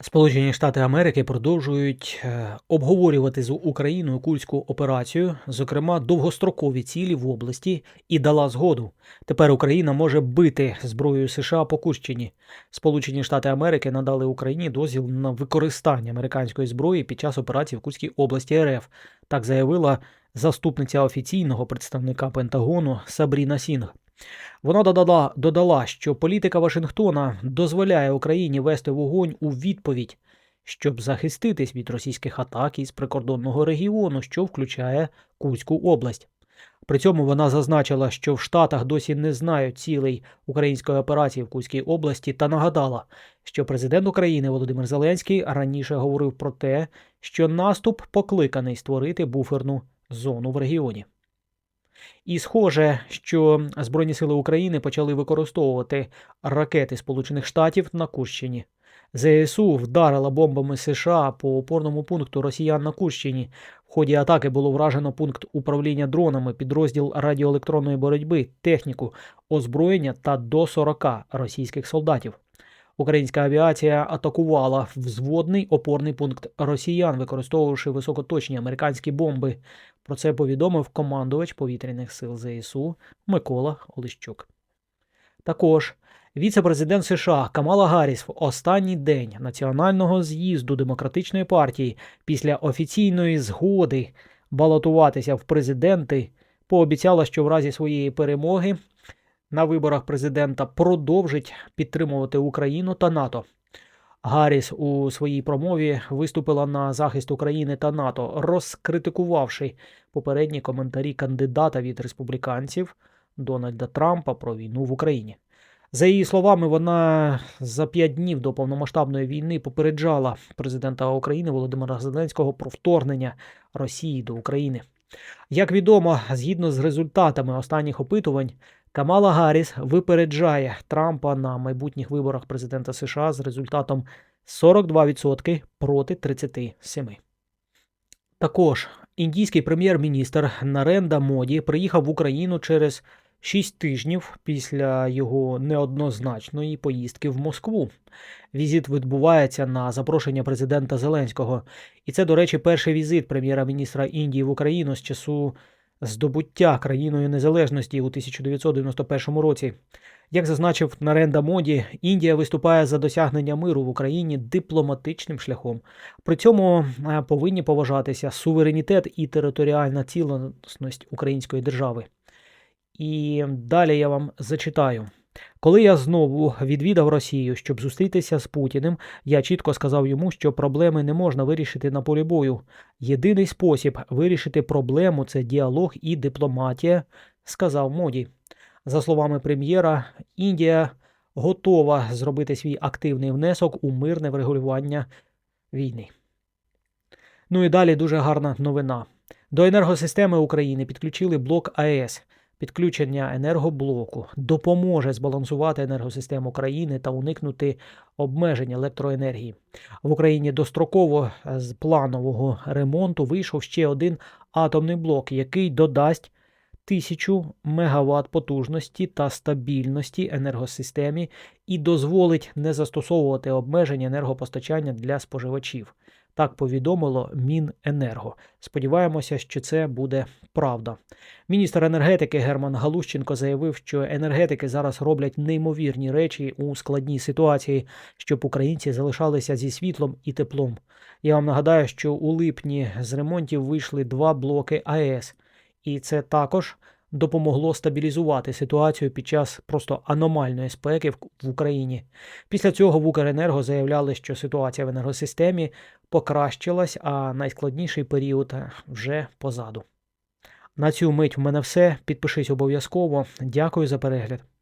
Сполучені Штати Америки продовжують е, обговорювати з Україною курську операцію, зокрема довгострокові цілі в області, і дала згоду. Тепер Україна може бити зброєю США по Курщині. Сполучені Штати Америки надали Україні дозвіл на використання американської зброї під час операції в Курській області РФ. Так заявила заступниця офіційного представника Пентагону Сабріна Сінг. Вона додала, додала, що політика Вашингтона дозволяє Україні вести вогонь у відповідь, щоб захиститись від російських атак із прикордонного регіону, що включає Курську область. При цьому вона зазначила, що в Штатах досі не знають цілей української операції в Курській області, та нагадала, що президент України Володимир Зеленський раніше говорив про те, що наступ покликаний створити буферну зону в регіоні. І схоже, що Збройні сили України почали використовувати ракети Сполучених Штатів на Курщині. ЗСУ вдарила бомбами США по опорному пункту росіян на Курщині. В ході атаки було вражено пункт управління дронами, підрозділ радіоелектронної боротьби, техніку, озброєння та до 40 російських солдатів. Українська авіація атакувала взводний опорний пункт росіян, використовувавши високоточні американські бомби. Про це повідомив командувач повітряних сил ЗСУ Микола Олещук. Також віце-президент США Камала Гарріс в останній день національного з'їзду демократичної партії після офіційної згоди балотуватися в президенти пообіцяла, що в разі своєї перемоги на виборах президента продовжить підтримувати Україну та НАТО. Гарріс у своїй промові виступила на захист України та НАТО, розкритикувавши попередні коментарі кандидата від республіканців Дональда Трампа про війну в Україні. За її словами, вона за п'ять днів до повномасштабної війни попереджала президента України Володимира Зеленського про вторгнення Росії до України. Як відомо, згідно з результатами останніх опитувань, Камала Гарріс випереджає Трампа на майбутніх виборах президента США з результатом 42% проти 37%. Також індійський прем'єр-міністр Наренда Моді приїхав в Україну через 6 тижнів після його неоднозначної поїздки в Москву. Візит відбувається на запрошення президента Зеленського. І це, до речі, перший візит прем'єра-міністра Індії в Україну з часу здобуття країною незалежності у 1991 році. Як зазначив Наренда Моді, Індія виступає за досягнення миру в Україні дипломатичним шляхом. При цьому е, повинні поважатися суверенітет і територіальна цілісність української держави. І далі я вам зачитаю. Коли я знову відвідав Росію, щоб зустрітися з Путіним, я чітко сказав йому, що проблеми не можна вирішити на полі бою. Єдиний спосіб вирішити проблему це діалог і дипломатія, сказав Моді. За словами прем'єра, Індія готова зробити свій активний внесок у мирне врегулювання війни. Ну і далі дуже гарна новина. До енергосистеми України підключили блок АЕС. Підключення енергоблоку допоможе збалансувати енергосистему країни та уникнути обмежень електроенергії. В Україні достроково з планового ремонту вийшов ще один атомний блок, який додасть тисячу мегаватт потужності та стабільності енергосистемі і дозволить не застосовувати обмежень енергопостачання для споживачів. Так повідомило Міненерго. Сподіваємося, що це буде правда. Міністр енергетики Герман Галущенко заявив, що енергетики зараз роблять неймовірні речі у складній ситуації, щоб українці залишалися зі світлом і теплом. Я вам нагадаю, що у липні з ремонтів вийшли два блоки АЕС, і це також допомогло стабілізувати ситуацію під час просто аномальної спеки в Україні. Після цього в Укренерго заявляли, що ситуація в енергосистемі покращилась, а найскладніший період вже позаду. На цю мить в мене все. Підпишись обов'язково. Дякую за перегляд.